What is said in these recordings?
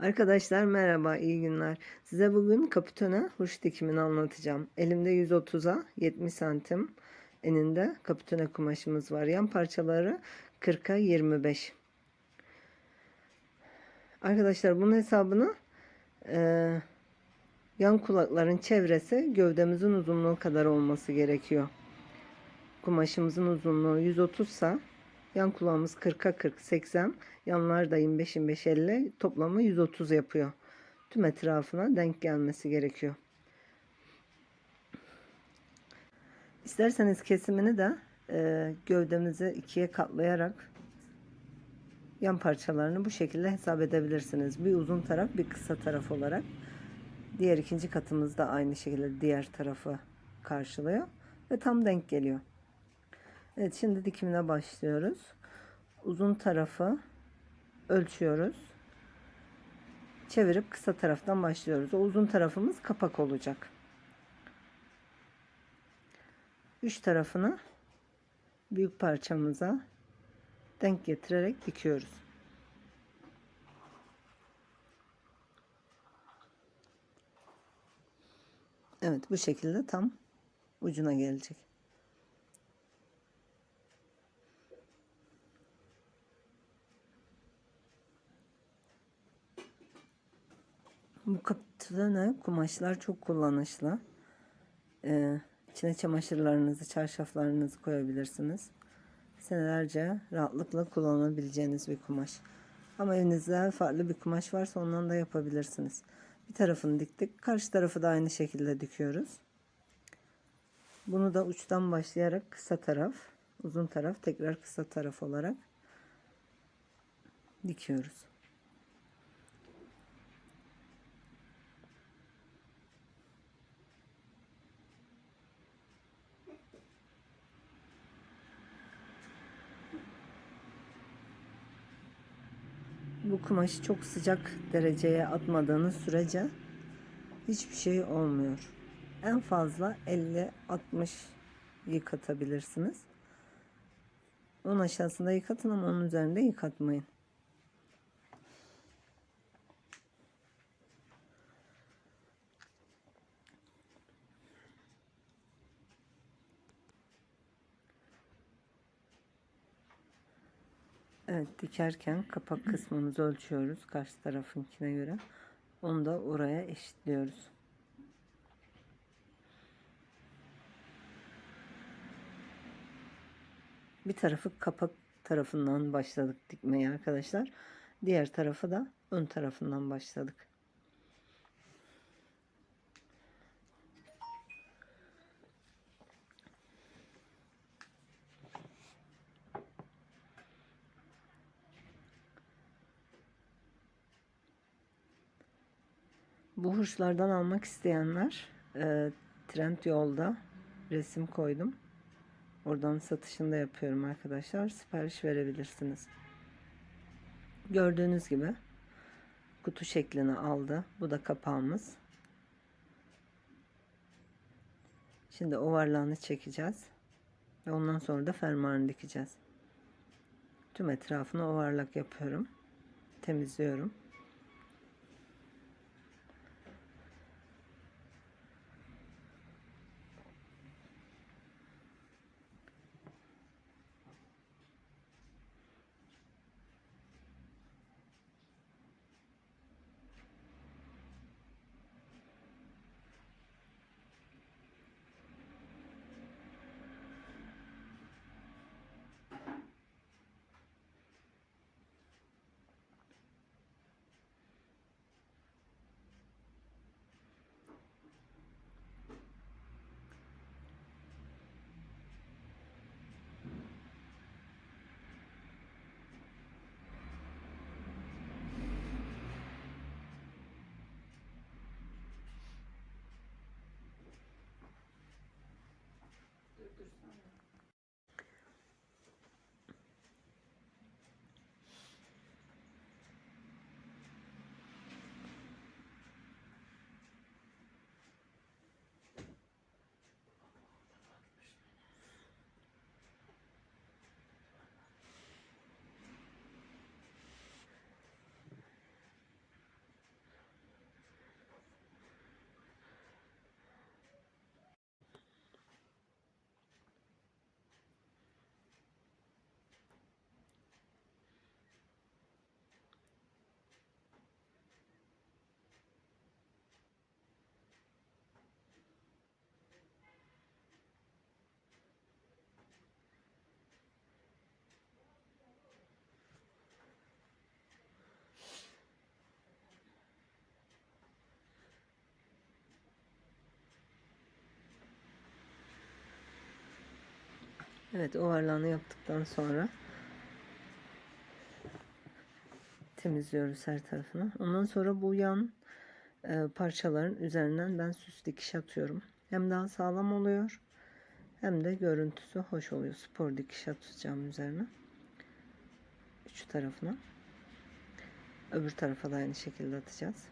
Arkadaşlar merhaba, iyi günler. Size bugün kapitona huş dikimini anlatacağım. Elimde 130'a 70 santim eninde kapitona kumaşımız var. Yan parçaları 40'a 25. Arkadaşlar bunun hesabını e, yan kulakların çevresi gövdemizin uzunluğu kadar olması gerekiyor. Kumaşımızın uzunluğu 130 sa yan kulağımız 40'a 40 80 yanlar da 25 25 50 toplamı 130 yapıyor. Tüm etrafına denk gelmesi gerekiyor. İsterseniz kesimini de e, gövdemizi ikiye katlayarak yan parçalarını bu şekilde hesap edebilirsiniz. Bir uzun taraf bir kısa taraf olarak. Diğer ikinci katımız da aynı şekilde diğer tarafı karşılıyor ve tam denk geliyor. Evet şimdi dikimine başlıyoruz. Uzun tarafı ölçüyoruz. Çevirip kısa taraftan başlıyoruz. O uzun tarafımız kapak olacak. Üç tarafını büyük parçamıza denk getirerek dikiyoruz. Evet bu şekilde tam ucuna gelecek. Bu kapitüne kumaşlar çok kullanışlı. Ee, içine çamaşırlarınızı, çarşaflarınızı koyabilirsiniz. Senelerce rahatlıkla kullanabileceğiniz bir kumaş. Ama evinizde farklı bir kumaş varsa ondan da yapabilirsiniz. Bir tarafını diktik. Karşı tarafı da aynı şekilde dikiyoruz. Bunu da uçtan başlayarak kısa taraf, uzun taraf, tekrar kısa taraf olarak dikiyoruz. Bu kumaşı çok sıcak dereceye atmadığınız sürece hiçbir şey olmuyor. En fazla 50-60 yıkatabilirsiniz. Onun aşağısında yıkatın ama onun üzerinde yıkatmayın. Evet dikerken kapak kısmımızı ölçüyoruz karşı tarafınkine göre. Onu da oraya eşitliyoruz. Bir tarafı kapak tarafından başladık dikmeye arkadaşlar. Diğer tarafı da ön tarafından başladık. Bu hurçlardan almak isteyenler e, Trend yolda resim koydum. Oradan satışını da yapıyorum arkadaşlar. Sipariş verebilirsiniz. Gördüğünüz gibi kutu şeklini aldı. Bu da kapağımız. Şimdi ovarlağını çekeceğiz. Ve ondan sonra da fermuarını dikeceğiz. Tüm etrafını ovarlak yapıyorum. Temizliyorum. Mm-hmm. Evet ovarlağını yaptıktan sonra temizliyoruz her tarafını. Ondan sonra bu yan e, parçaların üzerinden ben süs dikiş atıyorum. Hem daha sağlam oluyor hem de görüntüsü hoş oluyor. Spor dikiş atacağım üzerine. Üç tarafına. Öbür tarafa da aynı şekilde atacağız.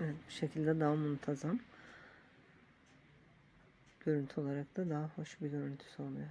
Evet bu şekilde daha muntazam. Görüntü olarak da daha hoş bir görüntüsü oluyor.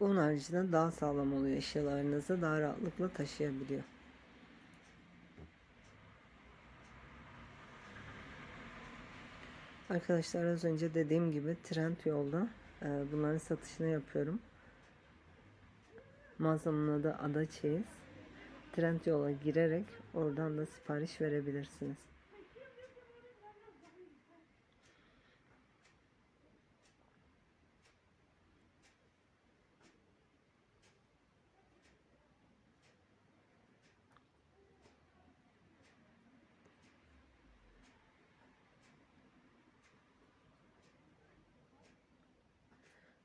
Onun haricinde daha sağlam oluyor eşyalarınızı daha rahatlıkla taşıyabiliyor. Arkadaşlar az önce dediğim gibi trend yolda e, bunların satışını yapıyorum. Mağazamın adı Ada Çeyiz. Trendyol'a girerek oradan da sipariş verebilirsiniz.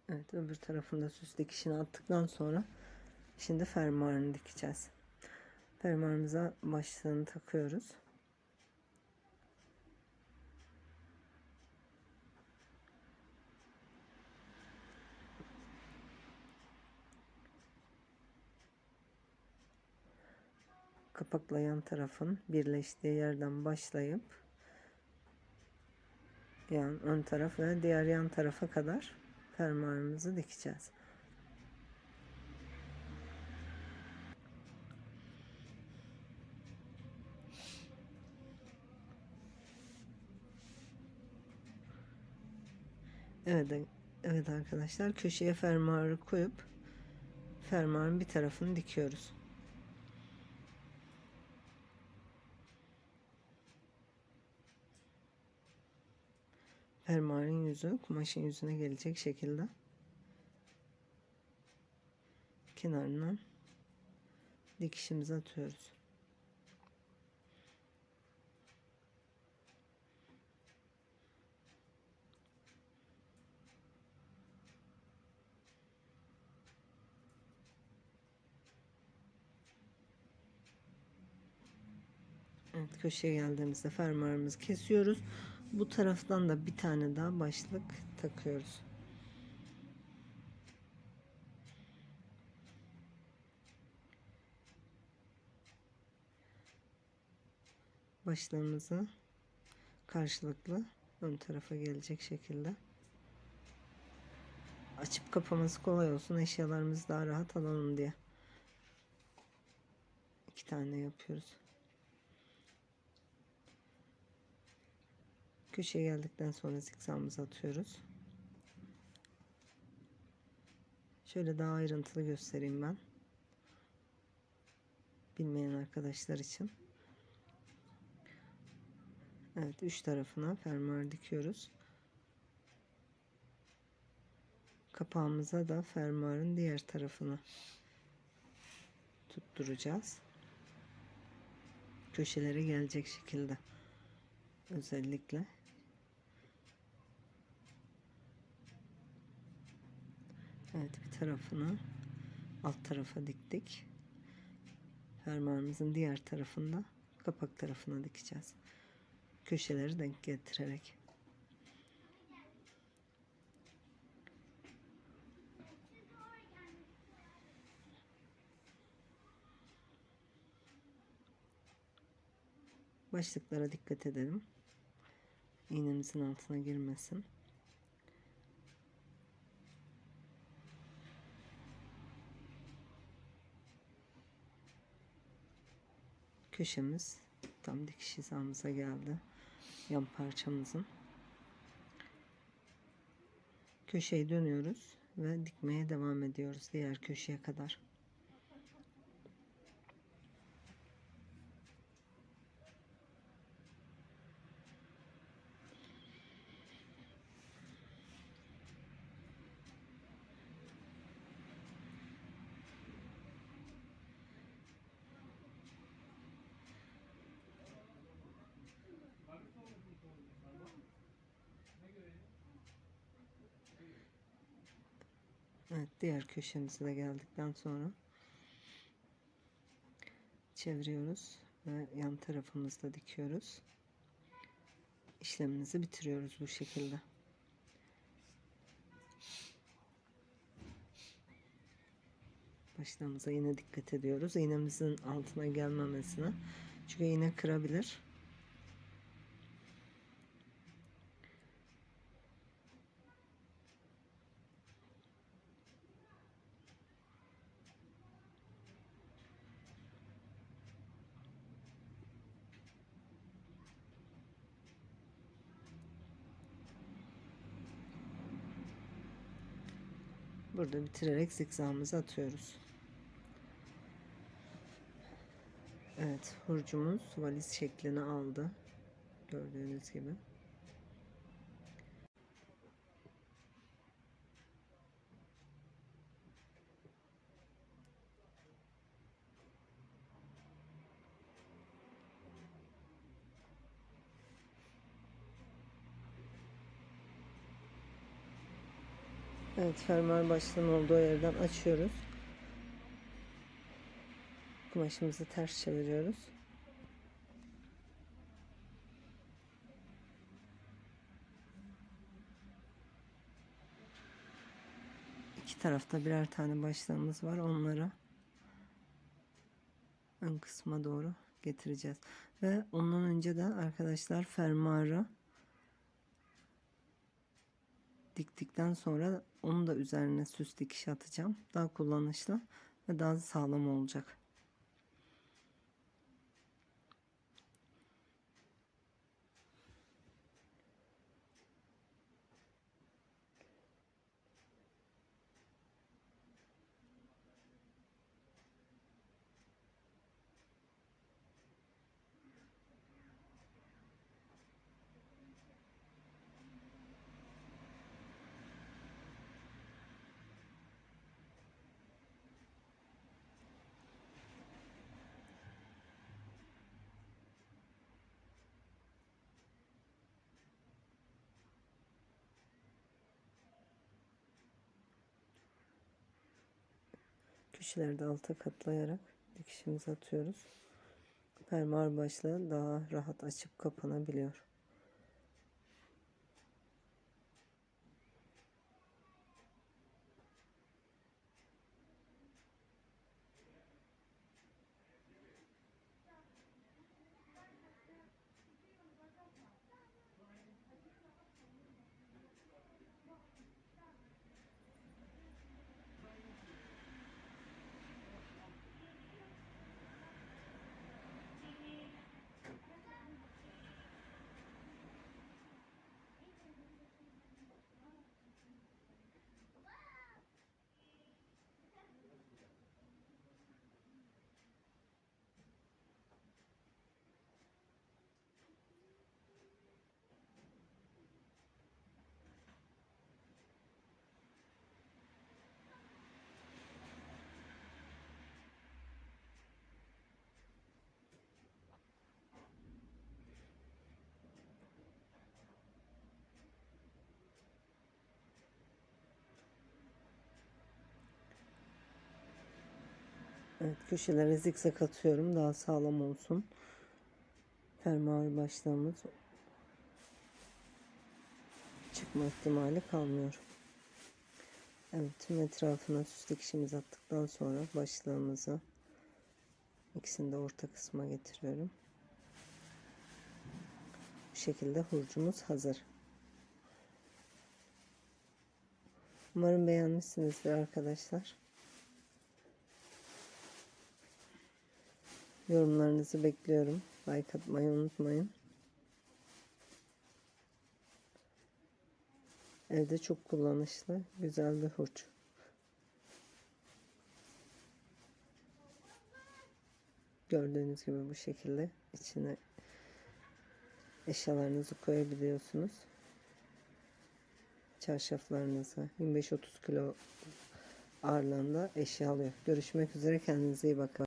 Evet öbür tarafında süs dikişini attıktan sonra şimdi fermuarını dikeceğiz. Fermuarımıza başlığını takıyoruz. Kapakla yan tarafın birleştiği yerden başlayıp yan ön taraf ve diğer yan tarafa kadar fermuarımızı dikeceğiz. Evet, evet arkadaşlar köşeye fermuarı koyup fermuarın bir tarafını dikiyoruz. Fermuarın yüzü kumaşın yüzüne gelecek şekilde kenarından dikişimizi atıyoruz. Köşeye geldiğimizde fermuarımızı kesiyoruz. Bu taraftan da bir tane daha başlık takıyoruz. Başlığımızı karşılıklı ön tarafa gelecek şekilde açıp kapaması kolay olsun eşyalarımızı daha rahat alalım diye iki tane yapıyoruz. Köşeye geldikten sonra zikzamımızı atıyoruz. Şöyle daha ayrıntılı göstereyim ben. Bilmeyen arkadaşlar için. Evet üç tarafına fermuar dikiyoruz. Kapağımıza da fermuarın diğer tarafını tutturacağız. Köşelere gelecek şekilde özellikle Evet bir tarafını alt tarafa diktik. Fermuarımızın diğer tarafında kapak tarafına dikeceğiz. Köşeleri denk getirerek. Başlıklara dikkat edelim. İğnemizin altına girmesin. Köşemiz tam dikiş hizamıza geldi. Yan parçamızın. Köşeyi dönüyoruz ve dikmeye devam ediyoruz diğer köşeye kadar. Evet diğer köşemize de geldikten sonra çeviriyoruz ve yan tarafımızda dikiyoruz. İşlemimizi bitiriyoruz bu şekilde. Başlamamıza yine dikkat ediyoruz. İğnemizin altına gelmemesine. Çünkü iğne kırabilir. Burada bitirerek zikzağımızı atıyoruz. Evet, hurcumuz valiz şeklini aldı. Gördüğünüz gibi. Evet fermuar başlığının olduğu yerden açıyoruz. Kumaşımızı ters çeviriyoruz. İki tarafta birer tane başlığımız var. Onları ön kısma doğru getireceğiz. Ve ondan önce de arkadaşlar fermuarı diktikten sonra onu da üzerine süs dikiş atacağım. Daha kullanışlı ve daha sağlam olacak. Köşelerde alta katlayarak dikişimizi atıyoruz. Fermuar başlığı daha rahat açıp kapanabiliyor. Evet köşelere zikzak atıyorum daha sağlam olsun. Fermuar başlığımız çıkma ihtimali kalmıyor. Evet tüm etrafına süs dikişimizi attıktan sonra başlığımızı ikisini de orta kısma getiriyorum. şekilde hurcumuz hazır. Umarım beğenmişsinizdir arkadaşlar. Yorumlarınızı bekliyorum. Like atmayı unutmayın. Evde çok kullanışlı, güzel bir hurç. Gördüğünüz gibi bu şekilde içine eşyalarınızı koyabiliyorsunuz. Çarşaflarınızı 25-30 kilo ağırlığında eşya alıyor. Görüşmek üzere kendinize iyi bakın.